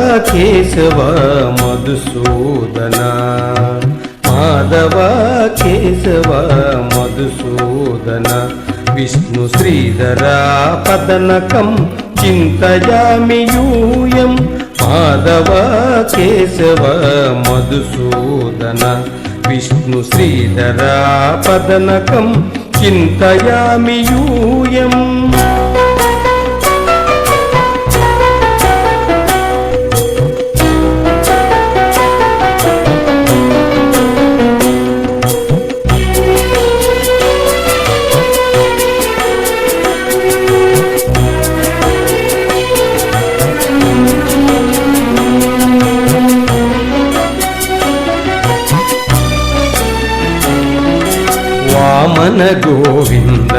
మాధవ కేశవ మధుసూదన మాధవ కేశవ మధుసూదన విష్ణు శ్రీధర పదనకం చింతయామి యూయం మాధవ కేశవ మధుసూదన విష్ణు శ్రీధర పదనకం చింతయామి యూయం వామన గోవింద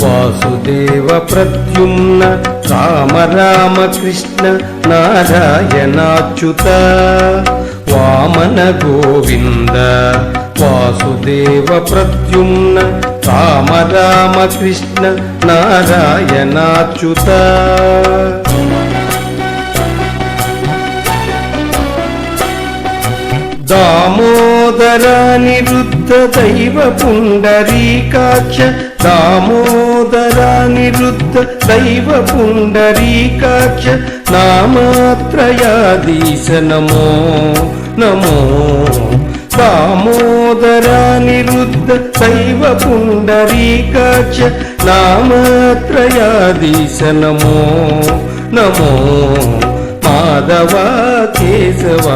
వాసుదేవ ప్రద్యుమ్న రామ రామ కృష్ణ నారాయణాచ్యుత వామన గోవింద వాసుదేవ ప్రద్యుమ్న రామ రామ కృష్ణ నారాయణాచ్యుత దామోదర నిరుద్ధ దైవ పుండరీకాక్ష దామోదర నిరుద్ధ దైవ పుండరీకాక్ష నామాత్రయాదీశ నమో నమో. దామోదర నిరుద్ధ దైవ పుండరీకాక్ష నామాత్రయాదీశ నమో నమో. మాధవ కేశవ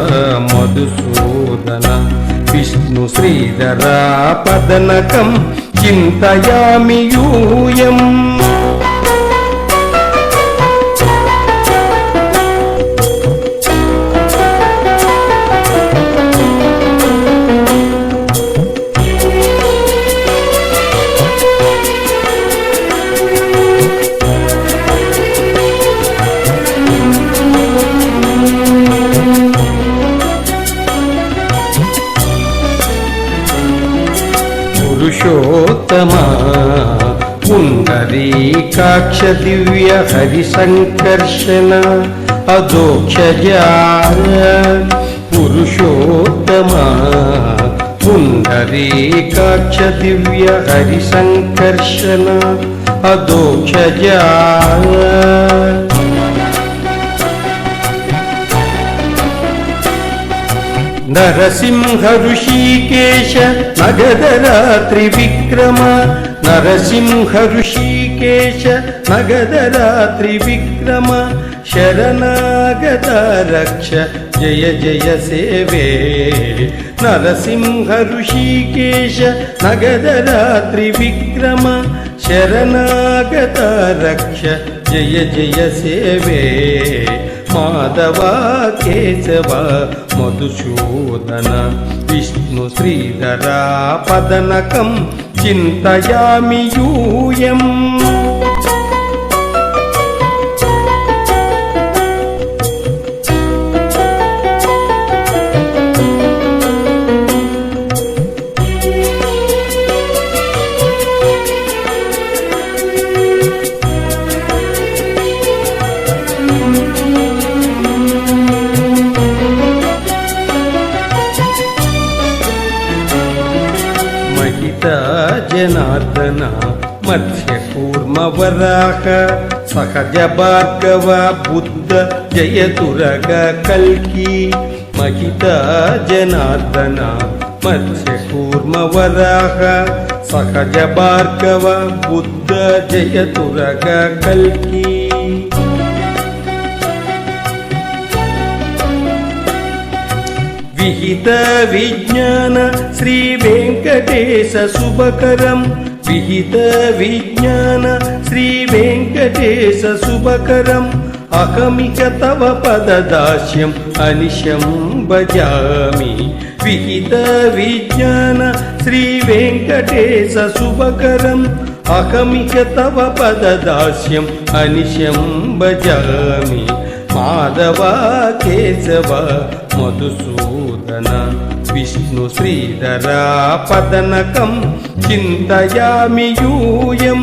మధుసూదన విష్ణు శ్రీధరా పదనకం చింతయామి యూయం. పురుషోత్తమ. పుండరీకాక్ష దివ్య హరి సంకర్షణ అదోక్షజా పురుషోత్తమ. పుండరీకాక్ష దివ్య హరి సంకర్షణ అదోక్షజా నరసింహ ఋషికేశ నగదరాత్రి విక్రమ నరసింహ ఋషికేశ నగదరాత్రి విక్రమ శరణాగత రక్ష జయ జయ సేవే నరసింహ ఋషికేశ నగదరాత్రి విక్రమ శరణాగత రక్ష జయ జయ సేవే మాధవ కేశవ మధుసూదన విష్ణు శ్రీధరా పదనకం చింతయామి యూయం జనార్దన మధ్య కూర్మ సహజ భార్గవ బుద్ధ జయతురగ కల్కి మహిత జనార్దన మధ్య కూర్మ సహజ భార్గవ బుద్ధ జయతురగ కల్కి విహిత విజ్ఞాన శ్రీ వెంకటేశ శుభకరం. విహిత విజ్ఞాన శ్రీ వెంకటేశ శుభకరం. అహమిక తవ పదదాస్యం అనిశం భజామి. విహిత విజ్ఞాన శ్రీ వెంకటేశ శుభకరం. అహమిక తవ పదదాస్యం అనిశం భజామి. మాధవ కేశవ మధుసూదన విష్ణు శ్రీధరా పదనకం చింతయామి యూయం.